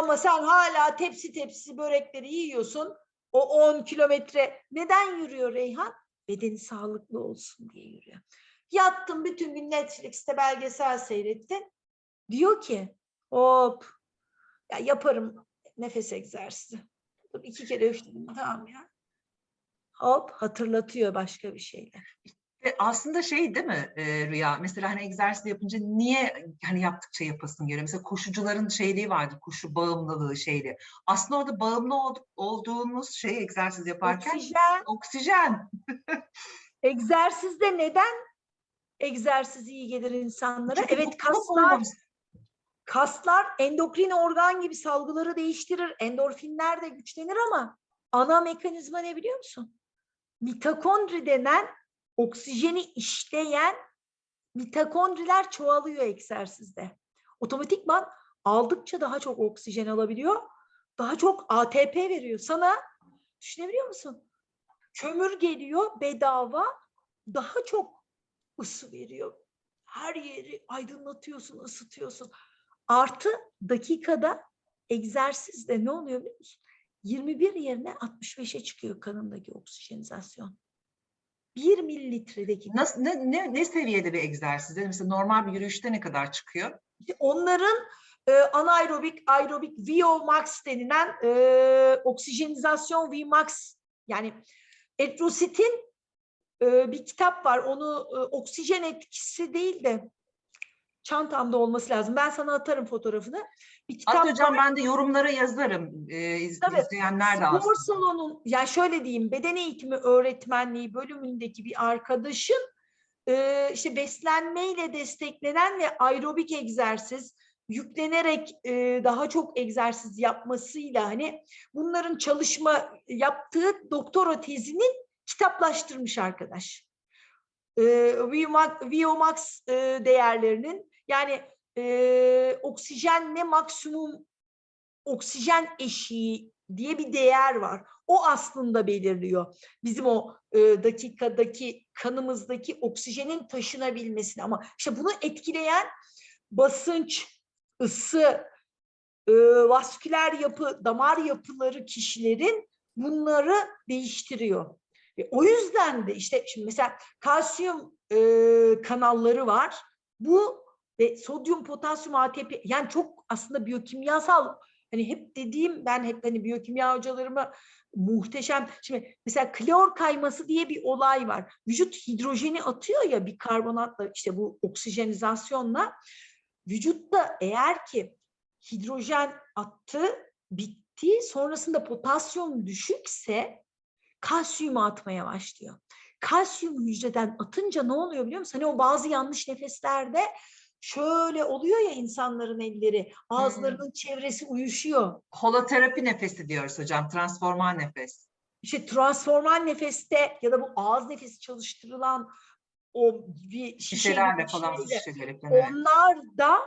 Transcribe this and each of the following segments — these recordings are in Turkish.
Ama sen hala tepsi tepsi börekleri yiyorsun. O 10 kilometre neden yürüyor Reyhan? Bedeni sağlıklı olsun diye yürüyor. Yattın bütün gün Netflix'te belgesel seyrettin. Diyor ki hop ya yaparım nefes egzersizi. Dur iki kere üfledim tamam ya. Hop hatırlatıyor başka bir şeyler. Ve aslında şey değil mi e, Rüya? Mesela hani egzersiz yapınca niye hani yaptıkça yapasın geliyor? Mesela koşucuların şeyliği vardır, koşu bağımlılığı şeyli. Aslında orada bağımlı ol- olduğumuz şey egzersiz yaparken Oksijen. oksijen. Egzersizde neden egzersiz iyi gelir insanlara? Çünkü evet kaslar kaslar endokrin organ gibi salgıları değiştirir. Endorfinler de güçlenir ama ana mekanizma ne biliyor musun? Mitokondri denen oksijeni işleyen mitokondriler çoğalıyor egzersizde. Otomatikman aldıkça daha çok oksijen alabiliyor. Daha çok ATP veriyor. Sana düşünebiliyor musun? Kömür geliyor bedava daha çok ısı veriyor. Her yeri aydınlatıyorsun, ısıtıyorsun. Artı dakikada egzersizde ne oluyor biliyor musun? 21 yerine 65'e çıkıyor kanındaki oksijenizasyon. 1 mililitredeki Nasıl, ne, ne, ne seviyede bir egzersiz? Yani Mesela normal bir yürüyüşte ne kadar çıkıyor? Onların e, anaerobik, aerobik VO max denilen e, oksijenizasyon Vmax yani Etrosit'in e, bir kitap var. Onu e, oksijen etkisi değil de çantamda olması lazım. Ben sana atarım fotoğrafını. Bir kitap At hocam ben de yorumlara yazarım. İz- Tabii, izleyenler de Spor alsın. salonun yani şöyle diyeyim beden eğitimi öğretmenliği bölümündeki bir arkadaşın e, işte beslenmeyle desteklenen ve aerobik egzersiz yüklenerek e, daha çok egzersiz yapmasıyla hani bunların çalışma yaptığı doktora tezinin kitaplaştırmış arkadaş. E, VMAX, VOmax e, değerlerinin yani e, oksijenle maksimum oksijen eşiği diye bir değer var. O aslında belirliyor bizim o e, dakikadaki kanımızdaki oksijenin taşınabilmesini ama işte bunu etkileyen basınç, ısı, e, vasküler yapı, damar yapıları kişilerin bunları değiştiriyor. Ve o yüzden de işte şimdi mesela kalsiyum e, kanalları var. Bu ve sodyum, potasyum, ATP yani çok aslında biyokimyasal hani hep dediğim ben hep hani biyokimya hocalarıma muhteşem şimdi mesela klor kayması diye bir olay var. Vücut hidrojeni atıyor ya bir karbonatla işte bu oksijenizasyonla vücutta eğer ki hidrojen attı bitti sonrasında potasyum düşükse kalsiyumu atmaya başlıyor. Kalsiyum hücreden atınca ne oluyor biliyor musun? Hani o bazı yanlış nefeslerde şöyle oluyor ya insanların elleri, ağızlarının çevresi uyuşuyor. Holoterapi nefesi diyoruz hocam. Transformal nefes. İşte transformal nefeste ya da bu ağız nefesi çalıştırılan o bir şişe Şişelerle falan onlar da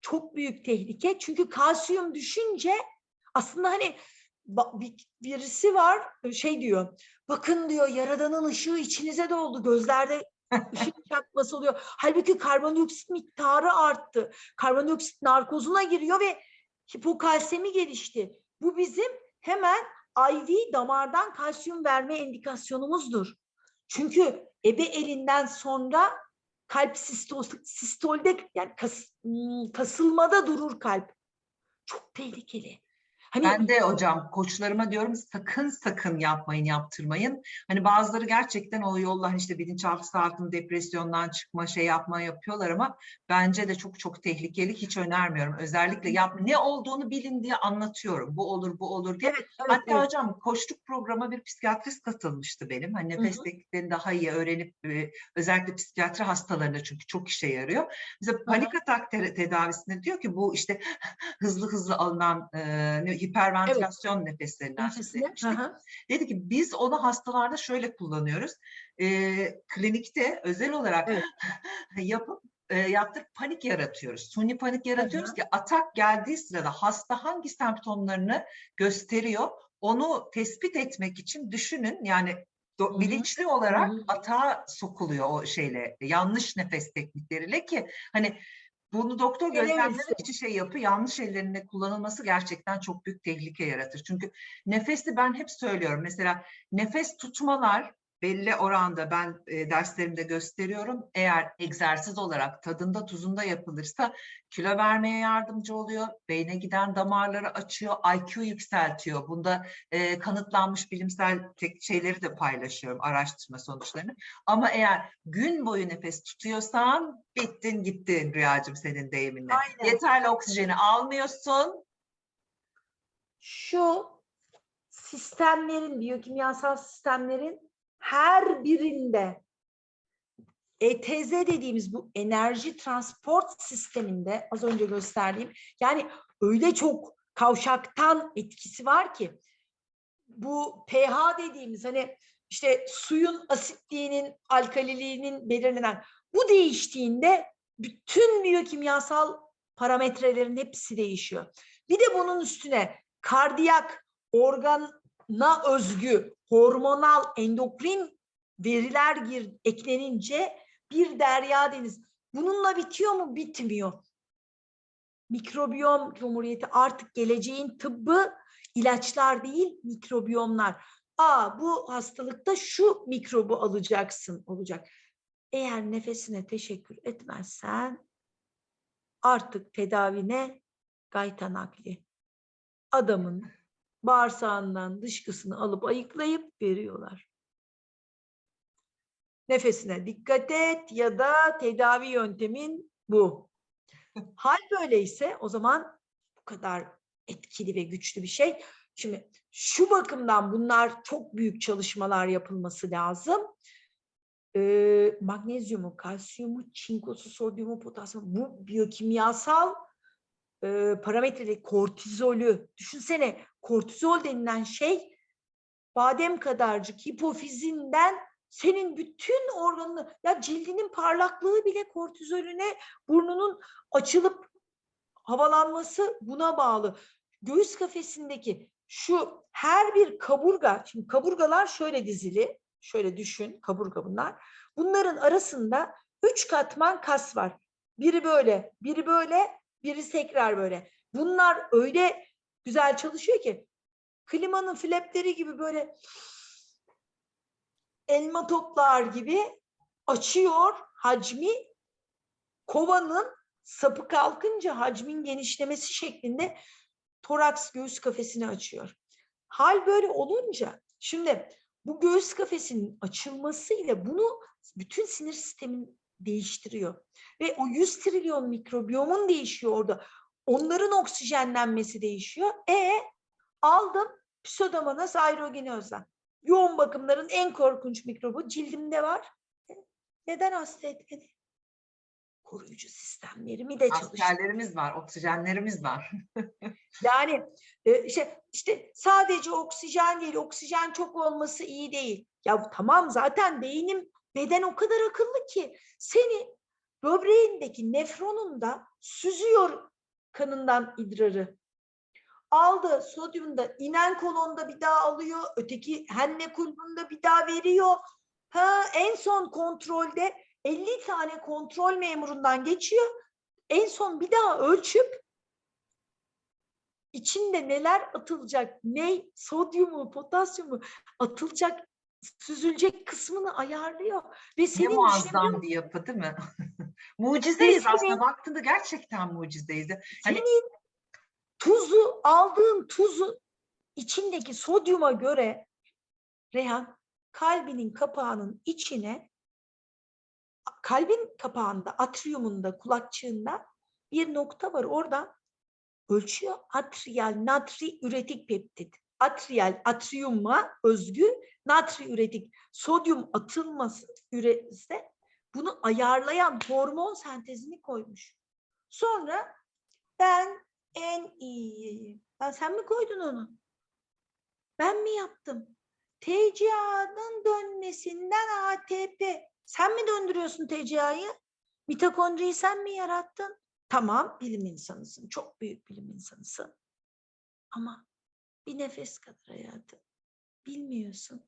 çok büyük tehlike. Çünkü kalsiyum düşünce aslında hani birisi var şey diyor. Bakın diyor yaradanın ışığı içinize doldu. Gözlerde ışık çakması oluyor. Halbuki karbondioksit miktarı arttı. Karbondioksit narkozuna giriyor ve hipokalsemi gelişti. Bu bizim hemen IV damardan kalsiyum verme indikasyonumuzdur. Çünkü ebe elinden sonra kalp sistol, sistolde yani kas- hmm, kasılmada durur kalp. Çok tehlikeli. Hani Ben de hocam koçlarıma diyorum sakın sakın yapmayın yaptırmayın. Hani bazıları gerçekten o yolla hani işte bilinçaltı altında depresyondan çıkma şey yapma yapıyorlar ama bence de çok çok tehlikeli hiç önermiyorum. Özellikle yap ne olduğunu bilin diye anlatıyorum. Bu olur bu olur diye. evet, evet, Hatta evet. hocam koçluk programa bir psikiyatrist katılmıştı benim. Hani nefes tekniklerini daha iyi öğrenip e, özellikle psikiyatri hastalarına çünkü çok işe yarıyor. Mesela panik atak te- tedavisinde diyor ki bu işte hızlı hızlı alınan e, hiperventilasyon nefeslerinden söz Nefesine, etmiştik. hı hı. Dedi ki biz onu hastalarda şöyle kullanıyoruz. E, klinikte özel olarak Evet. yapıp e, yaptırıp panik yaratıyoruz. Suni panik yaratıyoruz ki atak geldiği sırada hasta hangi semptomlarını gösteriyor onu tespit etmek için düşünün yani do- Hı hı. bilinçli olarak Hı hı. atağa sokuluyor o şeyle yanlış nefes teknikleriyle ki hani Bunu doktor gözlemlemek için şey yapıyor. Yanlış ellerinde kullanılması gerçekten çok büyük tehlike yaratır. Çünkü nefesi ben hep söylüyorum. Mesela nefes tutmalar belli oranda ben e, derslerimde gösteriyorum. Eğer egzersiz olarak tadında tuzunda yapılırsa kilo vermeye yardımcı oluyor. Beyne giden damarları açıyor, IQ yükseltiyor. Bunda e, kanıtlanmış bilimsel tek şeyleri de paylaşıyorum, araştırma sonuçlarını. Ama eğer gün boyu nefes tutuyorsan bittin gittin Rüyacığım senin deyiminle. Aynen. Yeterli oksijeni almıyorsun. Şu sistemlerin, biyokimyasal sistemlerin her birinde ETZ dediğimiz bu enerji transport sisteminde az önce gösterdiğim yani öyle çok kavşaktan etkisi var ki bu pH dediğimiz hani işte suyun asitliğinin, alkaliliğinin belirlenen bu değiştiğinde bütün biyokimyasal parametrelerin hepsi değişiyor. Bir de bunun üstüne kardiyak organa özgü hormonal endokrin veriler gir, eklenince bir derya deniz. Bununla bitiyor mu? Bitmiyor. Mikrobiyom Cumhuriyeti artık geleceğin tıbbı ilaçlar değil mikrobiyomlar. Aa bu hastalıkta şu mikrobu alacaksın olacak. Eğer nefesine teşekkür etmezsen artık tedavine gayta nakli. Adamın bağırsağından dışkısını alıp ayıklayıp veriyorlar. Nefesine dikkat et ya da tedavi yöntemin bu. Hal böyleyse o zaman bu kadar etkili ve güçlü bir şey. Şimdi şu bakımdan bunlar çok büyük çalışmalar yapılması lazım. Ee, magnezyumu, kalsiyumu, çinkosu, sodyumu, potasyumu bu biyokimyasal e, parametreleri kortizolü düşünsene kortizol denilen şey badem kadarcık hipofizinden senin bütün organını ya cildinin parlaklığı bile kortizolüne burnunun açılıp havalanması buna bağlı. Göğüs kafesindeki şu her bir kaburga şimdi kaburgalar şöyle dizili şöyle düşün kaburga bunlar. Bunların arasında üç katman kas var. Biri böyle, biri böyle, biri tekrar böyle. Bunlar öyle güzel çalışıyor ki klimanın flapleri gibi böyle elma toplar gibi açıyor hacmi kovanın sapı kalkınca hacmin genişlemesi şeklinde toraks göğüs kafesini açıyor. Hal böyle olunca şimdi bu göğüs kafesinin açılmasıyla bunu bütün sinir sistemin değiştiriyor. Ve o 100 trilyon mikrobiyomun değişiyor orada. Onların oksijenlenmesi değişiyor. E aldım pseudomonas aeruginos'a. Yoğun bakımların en korkunç mikrobu cildimde var. E, Neden hasta etmedi? Koruyucu sistemlerimi de çalıştırıyor. Askerlerimiz var, oksijenlerimiz var. Yani e, işte, işte sadece oksijen değil, oksijen çok olması iyi değil. Ya tamam zaten beynim, beden o kadar akıllı ki seni böbreğindeki nefronunda süzüyor kanından idrarı. Aldı sodyumda inen kolonda bir daha alıyor, öteki henne kulbunda bir daha veriyor. Ha, en son kontrolde 50 tane kontrol memurundan geçiyor. En son bir daha ölçüp içinde neler atılacak, ne sodyumu, potasyumu atılacak, süzülecek kısmını ayarlıyor. Ve Ne senin muazzam düşündüğün- bir yapı değil mi? mucizeyiz Senin- aslında baktığında gerçekten mucizeyiz. Hani senin tuzu, aldığın tuzu içindeki sodyuma göre Rehan kalbinin kapağının içine kalbin kapağında, atriyumunda, kulakçığında bir nokta var. Oradan ölçüyor. Atriyal natri üretik peptit. Atriyal atriyuma özgü natri üretik sodyum atılması ürese bunu ayarlayan hormon sentezini koymuş. Sonra ben en iyiyim. Ya sen mi koydun onu? Ben mi yaptım? TCA'nın dönmesinden ATP. Sen mi döndürüyorsun TCA'yı? Mitokondriyi sen mi yarattın? Tamam bilim insanısın. Çok büyük bilim insanısın. Ama bir nefes kadar hayatım. Bilmiyorsun.